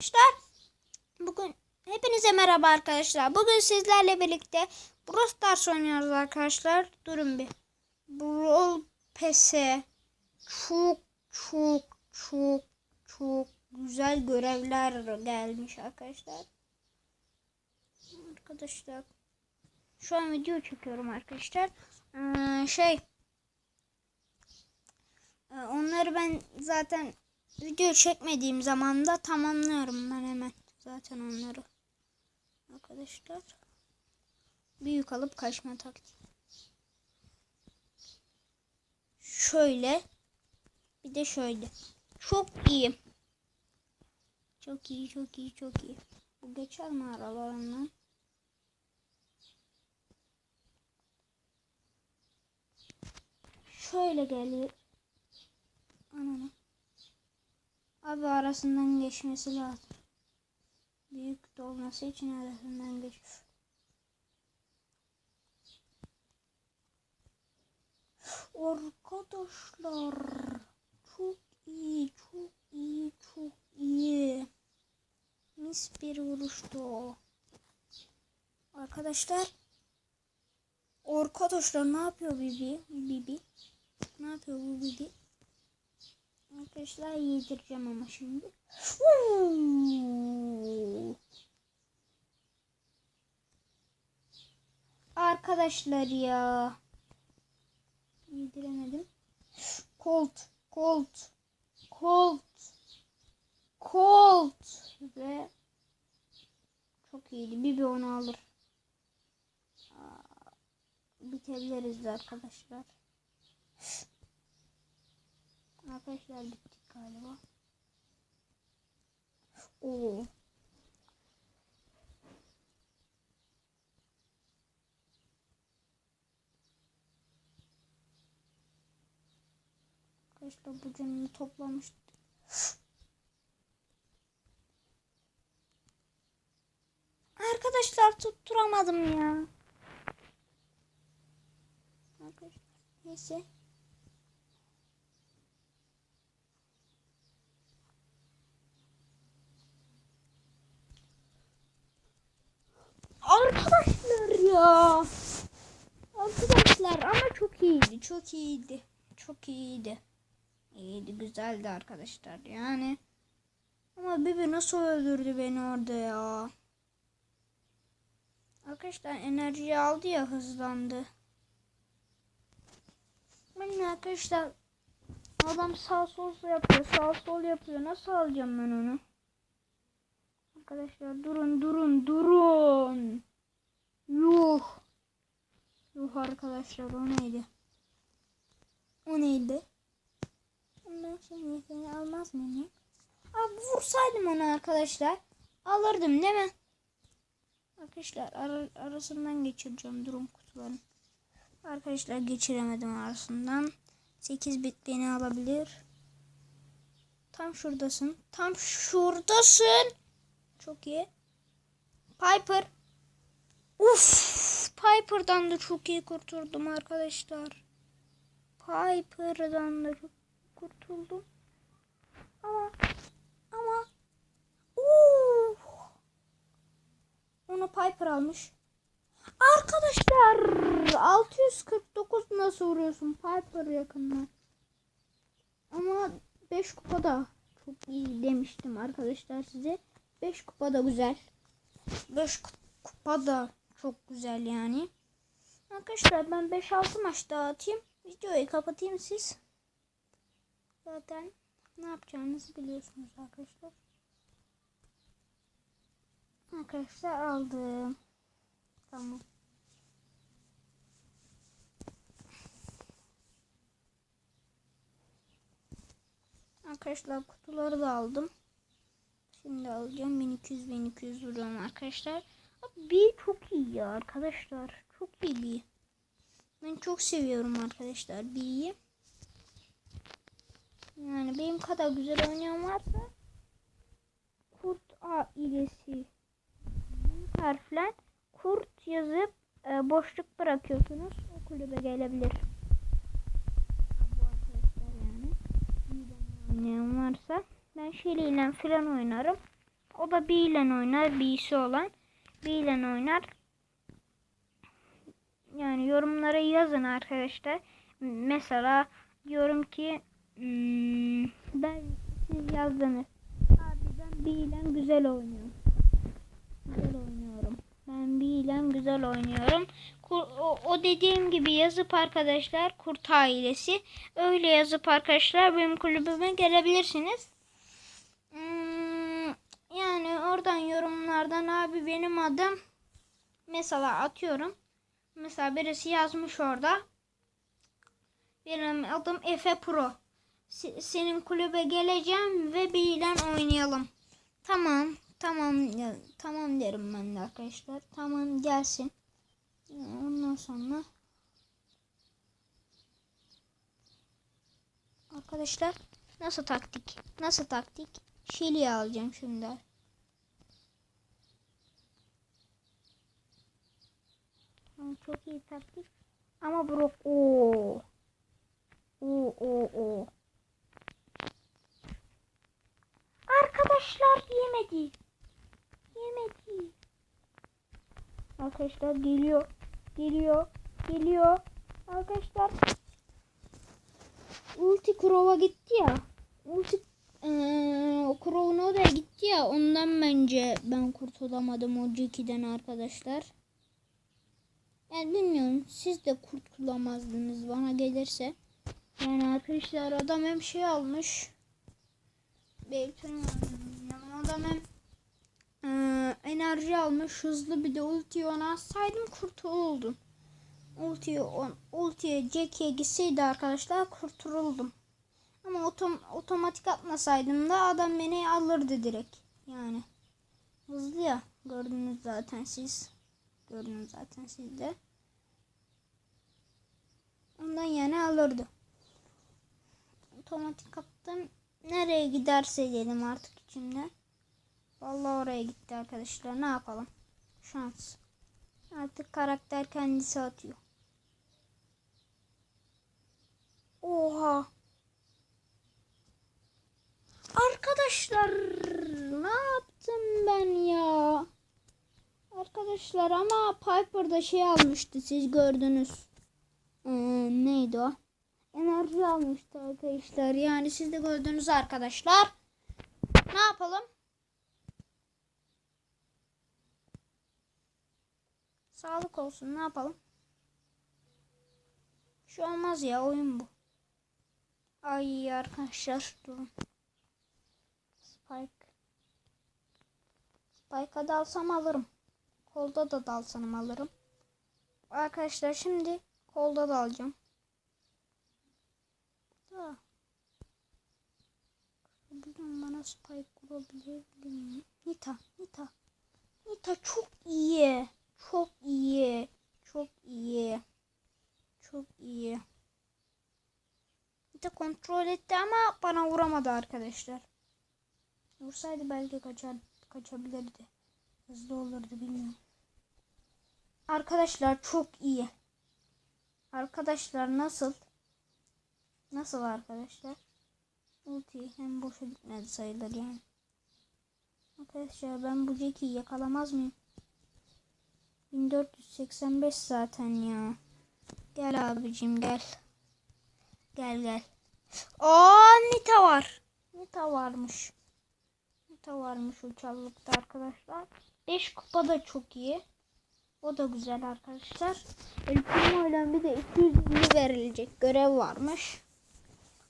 Arkadaşlar bugün hepinize merhaba arkadaşlar. Bugün sizlerle birlikte Brawl Stars oynuyoruz arkadaşlar. Durun bir. Brawl Pass'e çok çok çok çok güzel görevler gelmiş arkadaşlar. Arkadaşlar şu an video çekiyorum arkadaşlar. Ee, şey e, onları ben zaten video çekmediğim zaman da tamamlıyorum ben hemen zaten onları. Arkadaşlar büyük alıp kaçma taktiği. Şöyle bir de şöyle. Çok iyi. Çok iyi, çok iyi, çok iyi. Bu geçer mi aralarından? Şöyle geliyor. Ananı. Abi arasından geçmesi lazım. Büyük dolması için arasından geç. Arkadaşlar çok iyi, çok iyi, çok iyi. Mis bir vuruştu. Arkadaşlar Arkadaşlar ne yapıyor Bibi? Bibi. Ne yapıyor bu Bibi? Arkadaşlar yedireceğim ama şimdi. Arkadaşlar ya. Yediremedim. Colt, Colt, Colt, Colt ve çok iyiydi. Bibi onu alır. Aa, Bitebiliriz arkadaşlar. Arkadaşlar bittik galiba. Oo. Arkadaşlar bu canını toplamıştı. Arkadaşlar tutturamadım ya. Arkadaşlar neyse. Arkadaşlar ya. Arkadaşlar ama çok iyiydi. Çok iyiydi. Çok iyiydi. İyiydi. Güzeldi arkadaşlar. Yani. Ama Bibi nasıl öldürdü beni orada ya. Arkadaşlar enerjiyi aldı ya hızlandı. Ben arkadaşlar adam sağ sol yapıyor. Sağ sol yapıyor. Nasıl alacağım ben onu? Arkadaşlar durun durun durun. Yuh. Yuh arkadaşlar o neydi? O neydi? Ben şimdi seni almaz mıyım? Abi vursaydım onu arkadaşlar. Alırdım değil mi? Arkadaşlar ara, arasından geçireceğim durum kutuların. Arkadaşlar geçiremedim arasından. 8 bit beni alabilir. Tam şuradasın. Tam şuradasın. Çok iyi. Piper. Uf, Piper'dan da çok iyi kurtuldum arkadaşlar. Piper'dan da çok kurtuldum. Ama ama uf. Onu Piper almış. Arkadaşlar 649 nasıl vuruyorsun Piper yakından? Ama 5 kupada çok iyi demiştim arkadaşlar size. 5 kupa da güzel. 5 kupa da çok güzel yani. Arkadaşlar ben 5-6 maç daha atayım. Videoyu kapatayım siz. Zaten ne yapacağınızı biliyorsunuz arkadaşlar. Arkadaşlar aldım. Tamam. Arkadaşlar kutuları da aldım. Şimdi alacağım 1200 1200 vuruyorum arkadaşlar. Bir çok iyi ya arkadaşlar. Çok iyi bir. Ben çok seviyorum arkadaşlar B'yi. Yani benim kadar güzel oynayan varsa kurt ailesi harfler kurt yazıp e, boşluk bırakıyorsunuz. O kulübe gelebilir. Bu arkadaşlar yani. Oynayan varsa ben Şeli ile falan oynarım. O da B ile oynar. B'si olan. İle oynar. Yani yorumlara yazın arkadaşlar. Mesela diyorum ki hmm, ben siz yazdınız. Abi ben B ile güzel oynuyorum. Güzel oynuyorum. Ben B ile güzel oynuyorum. O dediğim gibi yazıp arkadaşlar Kurt ailesi öyle yazıp arkadaşlar benim kulübüme gelebilirsiniz. Hmm, yani oradan yorumlardan abi benim adım mesela atıyorum. Mesela birisi yazmış orada. Benim adım Efe Pro. Se- Senin kulübe geleceğim ve bilen oynayalım. Tamam. Tamam. Tamam derim ben de arkadaşlar. Tamam gelsin. Ondan sonra Arkadaşlar nasıl taktik? Nasıl taktik? Şili'yi alacağım şimdi. Çok iyi taktik. Ama Brock o. O o o. Arkadaşlar yemedi. Yemedi. Arkadaşlar geliyor. Geliyor. Geliyor. Arkadaşlar Ulti Crow'a gitti ya. Ulti eee o Crow'un oraya gitti ya. Ondan bence ben kurtulamadım o Jackie'den arkadaşlar. Yani bilmiyorum. Siz de kurtulamazdınız bana gelirse. Yani arkadaşlar adam hem şey almış. Yani adam hem eee, enerji almış. Hızlı bir de ulti ona atsaydım kurtuldum. Ultiye, on, ultiye Jackie'ye gitseydi arkadaşlar kurtuldum. Ama otom, otomatik atmasaydım da adam beni alırdı direkt. Yani hızlı ya gördünüz zaten siz. Gördünüz zaten siz de. Ondan yani alırdı. Otomatik attım. Nereye giderse dedim artık içimde. Vallahi oraya gitti arkadaşlar. Ne yapalım? Şans. Artık karakter kendisi atıyor. Oha. Arkadaşlar ne yaptım ben ya? Arkadaşlar ama Piper'da şey almıştı siz gördünüz. Ee, neydi o? Enerji almıştı arkadaşlar. Yani siz de gördünüz arkadaşlar. Ne yapalım? Sağlık olsun ne yapalım? Şu olmaz ya oyun bu. Ay arkadaşlar durun. Spike. Spike'a dalsam alırım. Kolda da dalsam alırım. Arkadaşlar şimdi kolda da alacağım. Da. Bilmiyorum bana spike kurabilir? Nita, Nita. Nita çok iyi. Çok iyi. Çok iyi. Çok iyi. Nita kontrol etti ama bana vuramadı arkadaşlar. Vursaydı belki kaçar, kaçabilirdi. Hızlı olurdu bilmiyorum. Arkadaşlar çok iyi. Arkadaşlar nasıl? Nasıl arkadaşlar? Ulti hem boşa gitmedi sayılır yani. Arkadaşlar ben bu Jackie'yi yakalamaz mıyım? 1485 zaten ya. Gel abicim gel. Gel gel. Aa Nita var. Nita varmış. Nita varmış uçallıkta arkadaşlar. 5 kupa da çok iyi. O da güzel arkadaşlar. El Primo ile bir de 200 verilecek görev varmış.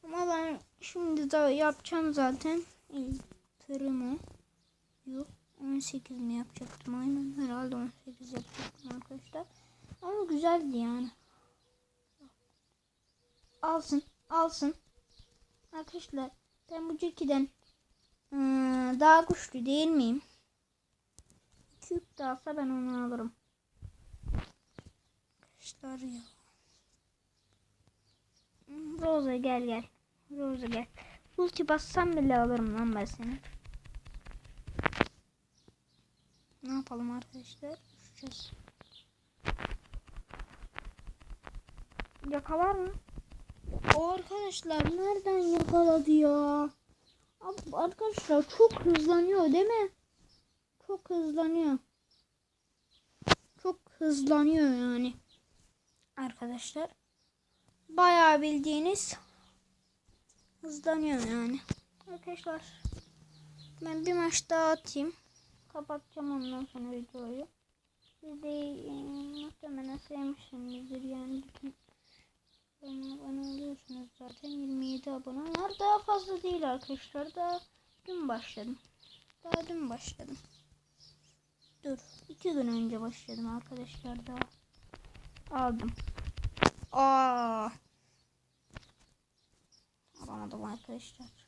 Ama ben şimdi de yapacağım zaten. El. Yok. 18 mi yapacaktım? Aynen herhalde 18 yapacaktım arkadaşlar. Ama güzeldi yani. Alsın. Alsın. Arkadaşlar ben bu Jackie'den ıı, daha güçlü değil miyim? 2 yük de alsa ben onu alırım. Arkadaşlar ya. Rosa gel gel. Rosa gel. Ulti bassam bile alırım lan ben seni. Ne yapalım arkadaşlar? Uçacağız. Yakalar mı? O arkadaşlar nereden yakaladı ya? Abi arkadaşlar çok hızlanıyor değil mi? çok hızlanıyor. Çok hızlanıyor yani. Arkadaşlar. Bayağı bildiğiniz hızlanıyor yani. Arkadaşlar ben bir maç daha atayım. Kapatacağım ondan sonra videoyu. Siz de e, muhtemelen sevmişsinizdir yani kanalıma abone oluyorsunuz zaten 27 abone var daha fazla değil arkadaşlar daha dün başladım daha dün başladım dur iki gün önce başladım arkadaşlar daha aldım aa alamadım arkadaşlar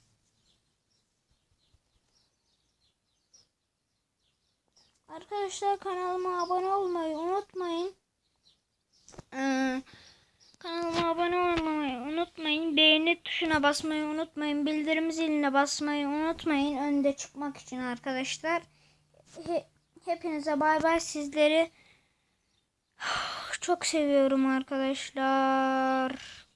Arkadaşlar kanalıma abone olmayı unutmayın. Ee, kanalıma abone olmayı unutmayın. Beğeni tuşuna basmayı unutmayın. Bildirim ziline basmayı unutmayın. Önde çıkmak için arkadaşlar. He- hepinize bay bay. Sizleri çok seviyorum arkadaşlar.